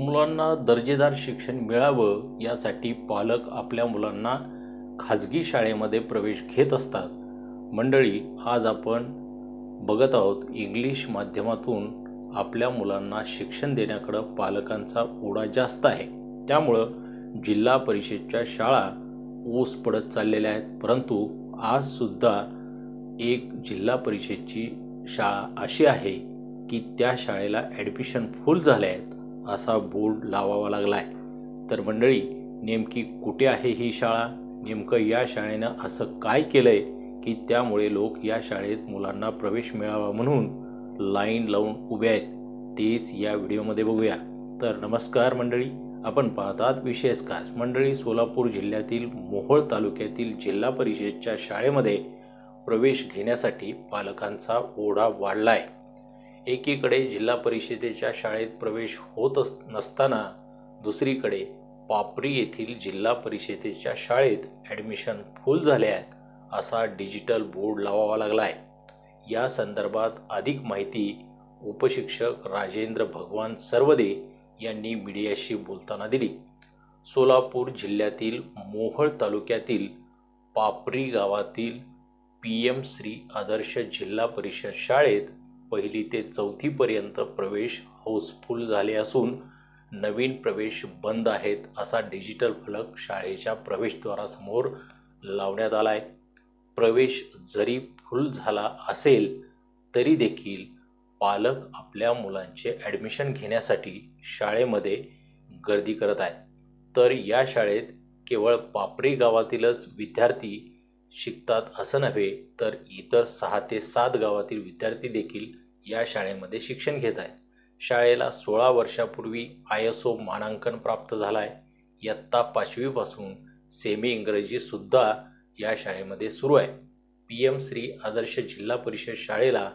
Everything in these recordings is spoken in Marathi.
मुलांना दर्जेदार शिक्षण मिळावं यासाठी पालक आपल्या मुलांना खाजगी शाळेमध्ये प्रवेश घेत असतात. मंडळी आज आपण बघत आहोत इंग्लिश माध्यमातून आपल्या मुलांना शिक्षण देण्याकडं पालकांचा ओढा जास्त आहे. त्यामुळं जिल्हा परिषदच्या शाळा ऊस पडत चाललेल्या आहेत. परंतु आजसुद्धा एक जिल्हा परिषदची शाळा अशी आहे की त्या शाळेला ॲडमिशन फुल झाले आहेत. असा बोर्ड लावावा लागला आहे तर मंडळी नेमकी कुठे आहे ही शाळा? नेमकं या शाळेनं असं काय केलं आहे की त्यामुळे लोक या शाळेत मुलांना प्रवेश मिळावा म्हणून लाईन लावून उभे आहेत? तेच या व्हिडिओमध्ये बघूया. तर नमस्कार मंडळी आपण पाहतात विशेष खास मंडळी सोलापूर जिल्ह्यातील मोहोळ तालुक्यातील जिल्हा परिषदच्या शाळेमध्ये प्रवेश घेण्यासाठी पालकांचा ओढा वाढला आहे एकीकडे जिल्हा परिषदेच्या शाळेत प्रवेश होत अस नसताना दुसरीकडे पापरी येथील जिल्हा परिषदेच्या शाळेत ॲडमिशन फुल झाले आहेत असा डिजिटल बोर्ड लावावा लागला आहे या संदर्भात अधिक माहिती उपशिक्षक राजेंद्र भगवान सर्वदे यांनी मीडियाशी बोलताना दिली. सोलापूर जिल्ह्यातील मोहळ तालुक्यातील पापरी गावातील पी एम श्री आदर्श जिल्हा परिषद शाळेत पहिली ते चौथीपर्यंत प्रवेश हाऊसफुल झाले असून नवीन प्रवेश बंद आहेत असा डिजिटल फलक शाळेच्या प्रवेशद्वारासमोर लावण्यात आला आहे प्रवेश जरी फुल झाला असेल तरी देखील पालक आपल्या मुलांचे ॲडमिशन घेण्यासाठी शाळेमध्ये गर्दी करत आहेत. तर या शाळेत केवळ पापरी गावातीलच विद्यार्थी शिकतात असं नव्हे तर इतर सहा ते सात गावातील विद्यार्थी देखील या शाळेमध्ये शिक्षण घेत आहेत. शाळेला सोळा वर्षापूर्वी आय एस ओ मानांकन प्राप्त झाला आहे इयत्ता पाचवीपासून सेमी इंग्रजीसुद्धा या शाळेमध्ये सुरू आहे. पी एम श्री आदर्श जिल्हा परिषद शाळेला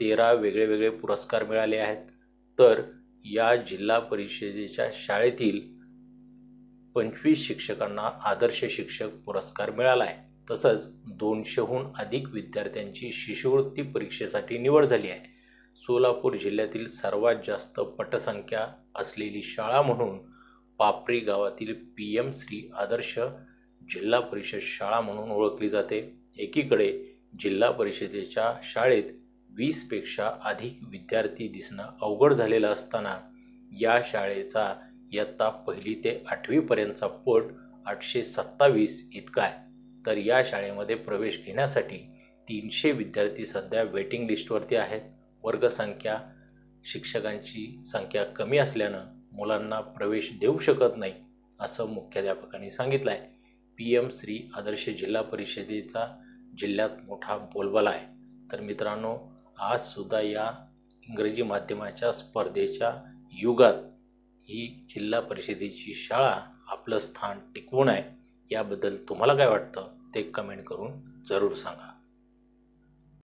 तेरा वेगळे वेगळे पुरस्कार मिळाले आहेत. तर या जिल्हा परिषदेच्या शाळेतील पंचवीस शिक्षकांना आदर्श शिक्षक पुरस्कार मिळाला आहे. तसंच दोनशेहून अधिक विद्यार्थ्यांची शिष्यवृत्ती परीक्षेसाठी निवड झाली आहे. सोलापूर जिल्ह्यातील सर्वात जास्त पटसंख्या असलेली शाळा म्हणून पापरी गावातील पी एम श्री आदर्श जिल्हा परिषद शाळा म्हणून ओळखली जाते. एकीकडे जिल्हा परिषदेच्या शाळेत वीसपेक्षा अधिक विद्यार्थी दिसणं अवघड झालेलं असताना या शाळेचा इयत्ता पहिली ते आठवीपर्यंतचा पट आठशे सत्तावीस इतका आहे. तर या शाळेमध्ये प्रवेश घेण्यासाठी तीनशे विद्यार्थी सध्या वेटिंग लिस्टवरती आहेत. वर्गसंख्या शिक्षकांची संख्या कमी असल्यानं मुलांना प्रवेश देऊ शकत नाही असं मुख्याध्यापकांनी सांगितलं आहे पी एम श्री आदर्श जिल्हा परिषदेचा जिल्ह्यात मोठा बोलबाला आहे. तर मित्रांनो आजसुद्धा या इंग्रजी माध्यमाच्या स्पर्धेच्या युगात ही जिल्हा परिषदेची शाळा आपलं स्थान टिकवून आहे. याबद्दल तुम्हाला काय वाटतं ते कमेंट करून जरूर सांगा.